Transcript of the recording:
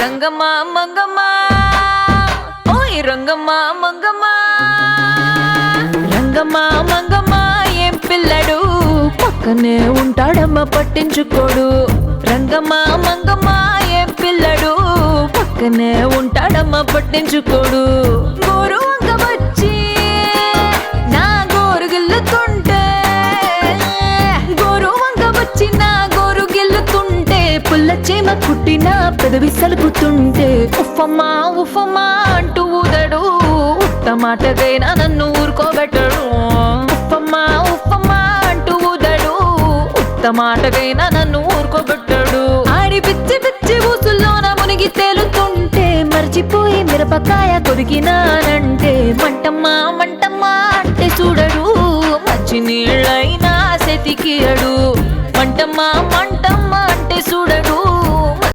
రంగమ్మ మంగమ్మ. ఓయ్ రంగమ్మ మంగమ్మ. రంగమ్మ మంగమ్మ ఏం పిల్లడు? పక్కనే ఉంటాడమ్మ పట్టించుకోడు. రంగమ్మ మంగమ్మ ఏం పిల్లడు? పక్కనే ఉంటాడమ్మ పట్టించుకోడు. గోరు వంక పుల్ల చీమ కుట్టిన పెదవి సలుపుతుంటే ఉఫమ్మా ఉఫమ్మా అంటూ ఊదడు. ఉత్తమాటదైనా నన్ను ఊరుకోబెట్టడు. ఉఫమ్మా ఉఫమ్మా అంటూ ఊదడు. ఉత్త మాటకైనా నన్ను ఊరుకోబెట్టడు. ఆడి పిచ్చి పిచ్చి ఊసుల్లోన మునిగి తేలుతుంటే మర్చిపోయి మిరపకాయ దొరికినానంటే మంటమ్మా మంటమ్మా అంటే చూడడు. మంచి నీళ్ళైనా సెతికియడు. మంటమ్మా